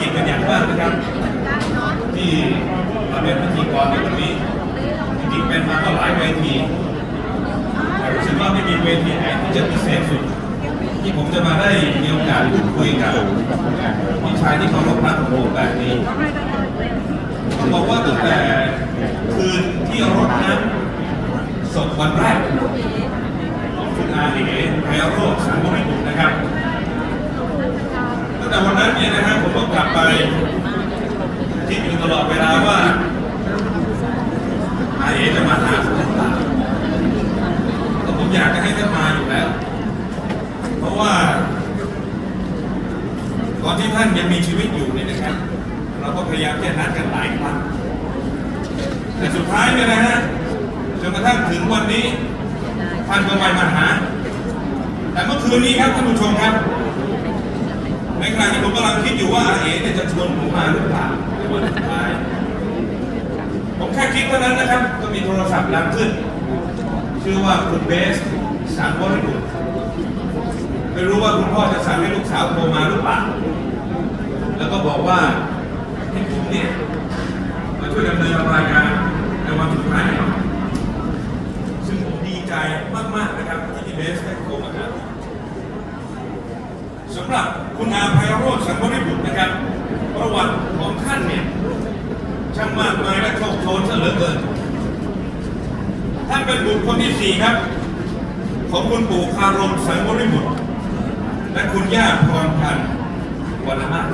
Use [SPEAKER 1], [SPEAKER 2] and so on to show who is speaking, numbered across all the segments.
[SPEAKER 1] กียรติเป็นอย่างมากนะครับที่มาเป็นพิธีกรในวันนี้จริงๆเป็นมาก็หลายเวทีแต่รู้สึกว่าไม่มีเวทีไหนที่จะพิเศษสุด ที่ผมจะมาได้มีโอกาสพูดคุยกับพี่ชายที่เคารพรักของผมแบบนี้ผมบอกว่าตั้งแต่คืนที่รดน้ำศพวันแรกของคุณอาเอ๋ไพโรจน์สังวริบุตรนะครับ ตั้งแต่วันนั้นเนี่ยนะฮะผมก็กลับไปคิดอยู่ตลอดเวลาว่าอาเอจะมาหาผมหรือเปล่าแต่ผมอยากจะให้ท่านมาอยู่แล้ว เพราะว่าตอนที่ท่านยังมีชีวิตอยู่เนี่ยนะครับ เราก็พยายามจะนัดกันหลายครั้งแต่สุดท้ายเนี่ยนะฮะจนกระทั่งถึงวันนี้ท่านก็ไม่มาหา แต่เมื่อคืนนี้ครับท่านผู้ชมครับ ในขณะที่ผมกำลังคิดอยู่ว่าอาเอ๋เนี่ยจะชวนผมมาหรือเปล่าในวันสุดท้ายผมแค่คิดเท่านั้นนะครับ ก็มีโทรศัพท์ดังขึ้น ชื่อว่าคุณเบสสังวริบุตรไม่รู้ว่าคุณพ่อจะสั่งให้ลูกสาวโทรมาหรือเปล่า แล้วก็บอกว่าให้ผมเนี่ยมาช่วยดำเนินรายการในวันสุดท้ายหน่ยซึ่งผมดีใจมากๆนะครับที่พี่เบสได้โทรมาหาผม สำหรับคุณอาภัยโรจน์สังวริบุตรนะครับ ประวัติของท่านเนี่ยช่างมากมายและโชคโชนเหลือเกิน ท่านเป็นบุตรคนที่สี่ครับ ของคุณปู่คารมสังวริบุตร และคุณย่าพรพันธ์วรรณมาศ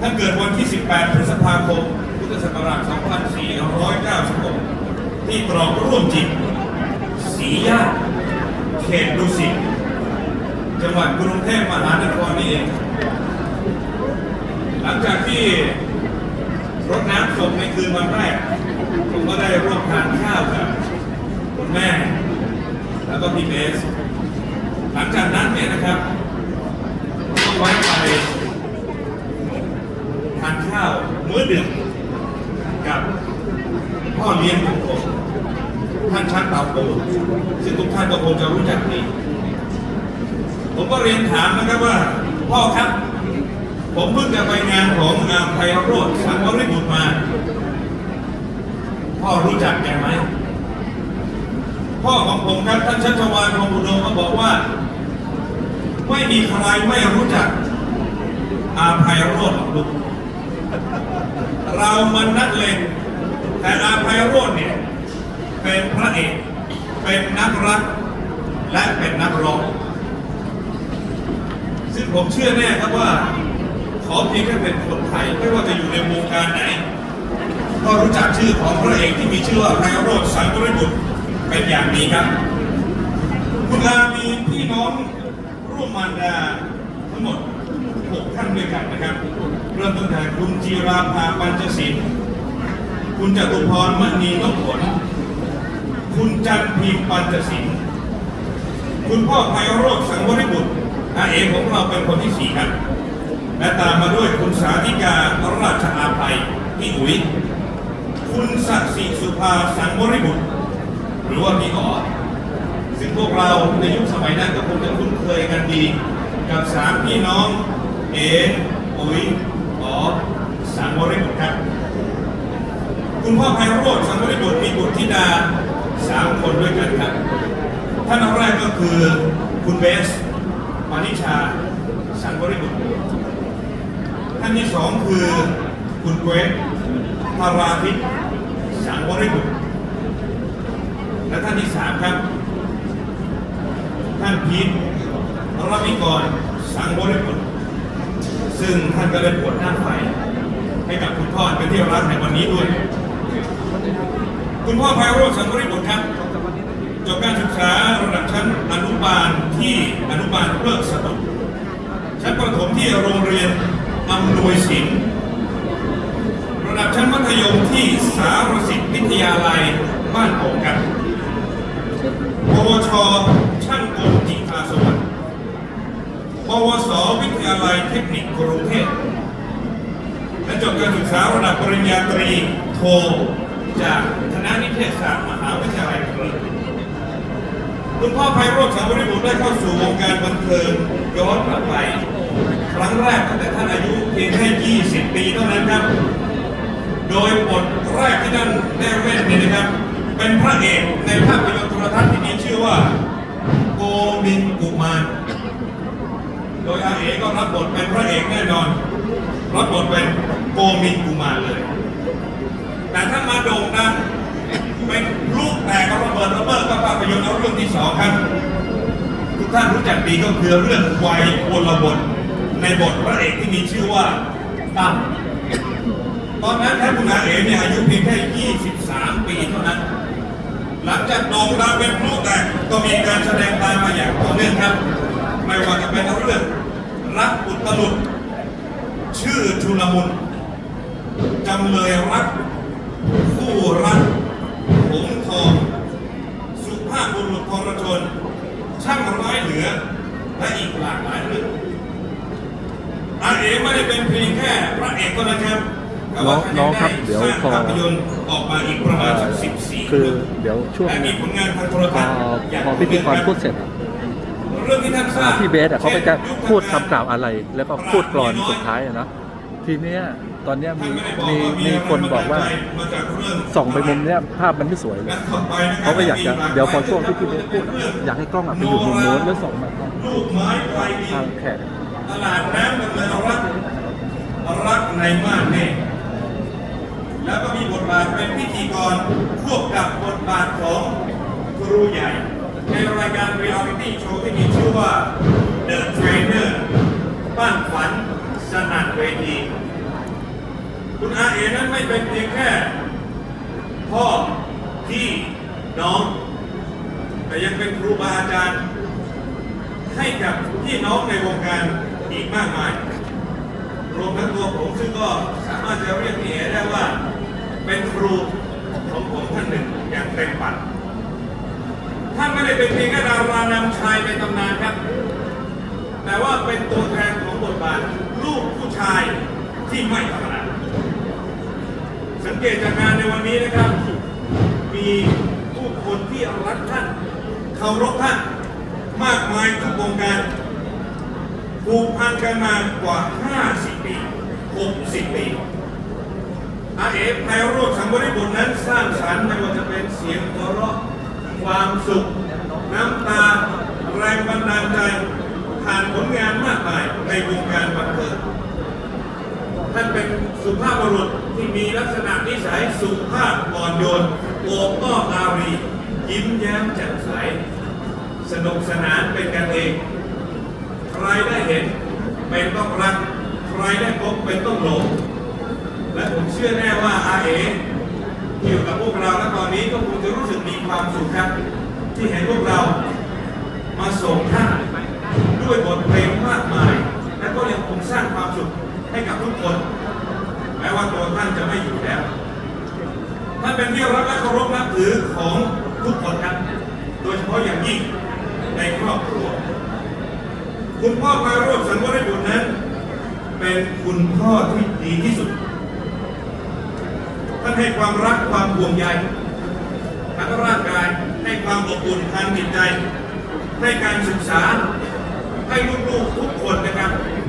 [SPEAKER 1] ท่านเกิดวันที่ 18 พฤษภาคม พุทธศักราช 2496 ที่ตรอกร่วมจิตศรีญาเขตดุสิต จังหวัดกรุงเทพมหานครนี่เอง หลังจากที่รดน้ำศพในคืนวันแรก ผมก็ได้ร่วมทานข้าวกับคุณแม่ แล้วก็พี่เบส หลังจากนั้นเนี่ยนะครับก็ไว้ไปทานข้าวมื้อดึกกับพ่อเลี้ยงของผมท่านชักเตาปูซึ่งทุกท่านก็คงจะรู้จักดี ผมก็เรียนถามนะครับว่าพ่อครับ ผมเพิ่งจะไปงานของอาไพโรธสังวริบุตรมา พ่อรู้จักแกไหมพ่อของผมครับท่านชัชวานพงศ์อุดมก็บอกว่า ไม่มีใครไม่รู้จัก อาภัยโรธหรอกลูกเรามันนักเลงแต่อาภัยโรธเนี่ย เป็นพระเอก เป็นนักรัก และเป็นนักร้อง ซึ่งผมเชื่อแน่ครับว่า ขอเพียงแค่เป็นคนไทยไม่ว่าจะอยู่ในวงการไหน ก็รู้จักชื่อของพระเอกที่มีชื่อว่าไพโรธสังกฤบุตรเป็นอย่างดีครับ คุณอามีพี่น้องร่วมมารดาทั้งหมด6ท่านด้วยกันนะครับ เริ่มตั้งแต่คุณจีราภาปัญจศิลป์คุณจตุพรมณีนพผล คุณจันพิมปัญจศิลป์คุณพ่อไพโรธสังวริบุตร อาเอกของเราเป็นคนที่สี่ครับ และตามมาด้วยคุณสาธิการราชอาภัยพี่อุ๋ย คุณศักดิ์สิสุภาสังวริบุตร หรือว่าพี่อ๋อซึ่งพวกเราในยุคสมัยนั้นก็คงจะคุ้นเคยกันดี กับสามพี่น้อง เออุ๋ยอ๋อสังวริบุตรครับ คุณพ่อไพโรธสังวริบุตรมีบุตรธิดาสามคนด้วยกันครับ ท่านแรกก็คือคุณเบส มานิชา สังวริบุตรท่านที่สองคือคุณเกวทพาราทิตสังวริบุตรและท่านที่สามครับ ท่านพีทรมิกรสังวริบุตรซึ่งท่านก็ได้ปวดหน้าไฟให้กับคุณพ่อเป็นที่รักในวันนี้ด้วย คุณพ่อไพโรจน์สังวริบุตรครับจบการศึกษาระดับชั้น บาลที่อนุบาลเลิกสตุลชั้นประถมที่โรงเรียนอำนวยศิลป์ระดับชั้นมัธยมที่สารสิทธิวิทยาลัยบ้านโป่งครับปวชช่างกลจิตาสวัสดิ์ปวสวิทยาลัยเทคนิคกรุงเทพและจบการศึกษาระดับปริญญาตรีโท คุณพ่อไพโรจน์สังวริบุตรได้เข้าสู่วงการบันเทิงย้อนกลับไปครั้งแรกตั้งแต่ท่านอายุเพียงแค่ 20 ปีเท่านั้นครับ โดยบทแรกที่ท่านได้เล่นเนี่ยนะครับ เป็นพระเอกในภาพยนตร์โทรทัศน์ที่มีชื่อว่าโกมินกุมาร โดยอาเอก็รับบทเป็นพระเอกแน่นอน รับบทเป็นโกมินกุมารเลย แต่ถ้ามาโด่งดังเป็น ลูกแตกก็ระเบิดระเบิดกับภาพยนตร์เอาเรื่องที่สองครับ ทุกท่านรู้จักดีก็คือเรื่องวัยโอลบทในบทพระเอกที่มีชื่อว่าตั้มตอนนั้นท่านคุณอาเอ๋เนี่ยอายุเพียงแค่ 23 ปีเท่านั้น หลังจากโด่งดังเป็นพลุแตกก็มีการแสดงตามมาอย่างต่อเนื่องครับ ไม่ว่าจะเป็นเรื่องรักอุตลุดชื่อชุลมุนจำเลยรักคู่รัก งทองสุภาพบุรุษทรชน ช่างร้ายเหลือ และอีกหลากหลายเรื่องอาเอ๋ไม่ได้เป็นเพียงแค่พระเอกเท่านั้นครับแต่ว่าท่า
[SPEAKER 2] น้องครับ
[SPEAKER 1] ได้
[SPEAKER 2] เดี๋ยว
[SPEAKER 1] สร้าง
[SPEAKER 2] พอ
[SPEAKER 1] ภาพยนตร์ออกมาอีกประมาณสักสิบสี่
[SPEAKER 2] คือเดี๋ยวช่วง
[SPEAKER 1] และมีผลงานทางโทร
[SPEAKER 2] พ
[SPEAKER 1] ทั
[SPEAKER 2] อ
[SPEAKER 1] ศน์อย่าง
[SPEAKER 2] พอพิธีกรพูดเสร็จอะ
[SPEAKER 1] เรื่องที่ท่านทรา
[SPEAKER 2] อ่า
[SPEAKER 1] บ
[SPEAKER 2] พี่เบสอะเขาก็จะพูดคำกล่าว
[SPEAKER 1] อะ
[SPEAKER 2] อะไร แล้วก็พูดกรอนสุดท้ายอะนะ ทีเนี้ยตอนเนี้ยมีมีมีคนบอกว่าส่องไปมุมเนี้ยภาพมันไม่สวยเลยเขาก็อยากจะเดี๋ยวพอช่วงที่พี่เบสพูดอยากให้กล้องอะไปอยู่มุมโน้นแล้วส่องมาทาง
[SPEAKER 1] ลูกไม้ไฟดิ
[SPEAKER 2] ทางแขก
[SPEAKER 1] ตลาดน้ำดำเนินรักรักในม่านเมฆแล้วก็มีบทบาทเป็นพิธีกรควบกับบทบาทของครูใหญ่ ในรายการเรียลิตี้โชว์ที่มีชื่อว่า The Trainer บ้านฝัน สนั่นเวทีคุณอาเอนั้นไม่เป็นเพียงแค่ พ่อพี่น้อง แต่ยังเป็นครูบาอาจารย์ ให้กับพี่น้องในวงการอีกมากมาย รวมทั้งตัวผมซึ่งก็สามารถจะเรียกพี่เอได้ว่าเป็นครูของผมท่านหนึ่งอย่างเต็มปัดท่านไม่ได้เป็นเพียงแค่ดารานำชายในตำนานครับ แต่ว่าเป็นตัวแทนของบทบาท ลูกผู้ชายที่ไม่ธรรมดาสังเกตจากงานในวันนี้นะครับ มีผู้คนที่รักท่านเคารพท่านมากมายทุกวงการผูกพันกันมากว่า 50 ปี 60 ปีอาเอฟไพโรธสังวริบุตรนั้นสร้างสรรค์ไม่ว่าจะเป็นเสียงหัวเราะความสุข น้ำตา แรงบันดาลใจ ผ่านผลงานมากมายในวงการบันเทิงท่านเป็นสุภาพบุรุษที่มีลักษณะนิสัยสุภาพอ่อนโยนโอบอ้อมอารี ยิ้มแย้มแจ่มใส สนุกสนานเป็นกันเอง ใครได้เห็นเป็นต้องรัก ใครได้พบเป็นต้องหลง และผมเชื่อแน่ว่าอาเอที่อยู่กับพวกเราและตอนนี้ก็คงจะรู้สึกมีความสุขครับ ที่เห็นพวกเรามาส่งท่านด้วยบทเพลงมากมาย และก็ยังคงสร้างความสุขให้กับทุกคน แม้ว่าตัวท่านจะไม่อยู่แล้ว ท่านเป็นที่รักและเคารพนับ ถือของทุกคนครับ โดยเฉพาะอย่างยิ่งในครอบครัว คุณพ่อพาโรจน์สังวรบุตรนั้น เป็นคุณพ่อที่ดีที่สุด ท่านให้ความรักความห่วงใยทั้งร่างกายให้ความอบอุ่นทางจิตใจ ให้การศึกษาให้ลูกๆทุกคนนะครับ